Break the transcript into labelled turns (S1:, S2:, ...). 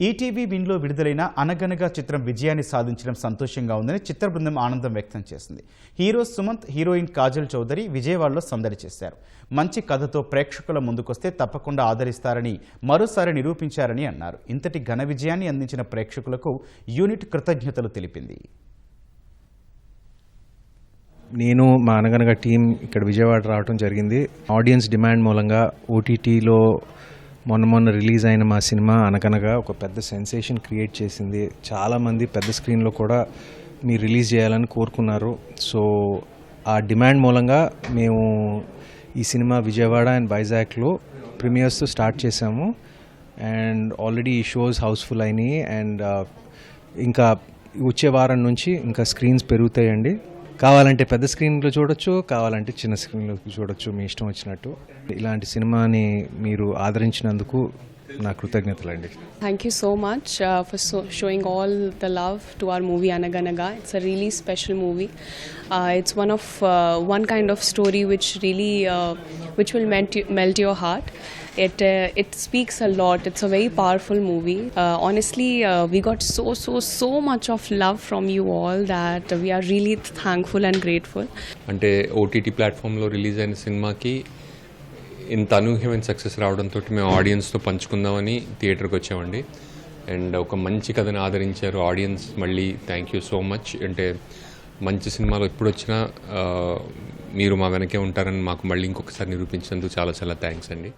S1: ETV విన్లో విడుదలైన అనగనగా చిత్రం విజయాన్ని సాధించడం సంతోషంగా ఉందని చిత్ర బృందం ఆనందం వ్యక్తం చేసింది. హీరో సుమంత్ హీరోయిన్ కాజల్ చౌదరి విజయవాడలో సందడి చేశారు. మంచి కథతో ప్రేక్షకుల ముందుకొస్తే తప్పకుండా ఆదరిస్తారని మరోసారి నిరూపించారని అన్నారు. ఇంతటి ఘన విజయాన్ని అందించిన ప్రేక్షకులకు యూనిట్ కృతజ్ఞతలు తెలిపింది.
S2: నేను మా అనగనగా టీం ఇక్కడ విజయవాడ రావడం జరిగింది. ఆడియన్స్ డిమాండ్ మూలంగా ఓటీటీలో మొన్న మొన్న రిలీజ్ అయిన మా సినిమా అనగనగా ఒక పెద్ద సెన్సేషన్ క్రియేట్ చేసింది. చాలామంది పెద్ద స్క్రీన్లో కూడా మీరు రిలీజ్ చేయాలని కోరుకున్నారు. సో ఆ డిమాండ్ మూలంగా మేము ఈ సినిమా విజయవాడ అండ్ వైజాగ్లో ప్రీమియర్స్తో స్టార్ట్ చేసాము అండ్ ఆల్రెడీ ఈ షోస్ హౌస్ఫుల్ అయినాయి. అండ్ ఇంకా వచ్చే వారం నుంచి ఇంకా స్క్రీన్స్ పెరుగుతాయండి. కావాలంటే పెద్ద స్క్రీన్లో చూడొచ్చు కావాలంటే చిన్న స్క్రీన్లో చూడొచ్చు. మీ ఇష్టం వచ్చినట్టు. ఇలాంటి సినిమాని మీరు ఆదరించినందుకు నా కృతజ్ఞతలు అండి.
S3: Thank you so much for so showing all the love to our movie Anaganaga it's a really special movie it's one of one kind of story which really which will melt melt your heart it it speaks a lot it's It uh, it speaks a lot. It's a very powerful movie. Uh, honestly, uh, we got so so so much of love from you all that we are really thankful and grateful.
S4: అంటే OTT ప్లాట్ఫామ్లో release అయిన సినిమాకి ఇంత అనూహ్యమైన success రావడంతో మేము ఆడియన్స్తో పంచుకుందామని థియేటర్కి వచ్చామండి అండ్ ఒక మంచి కథను ఆదరించారు ఆడియన్స్ మళ్ళీ థ్యాంక్ యూ సో మచ్ అంటే మంచి సినిమాలు ఎప్పుడు వచ్చినా uh, మీరు మా వెనకే ఉంటారని మాకు మళ్ళీ ఇంకొకసారి నిరూపించినందుకు చాలా చాలా థ్యాంక్స్ అండి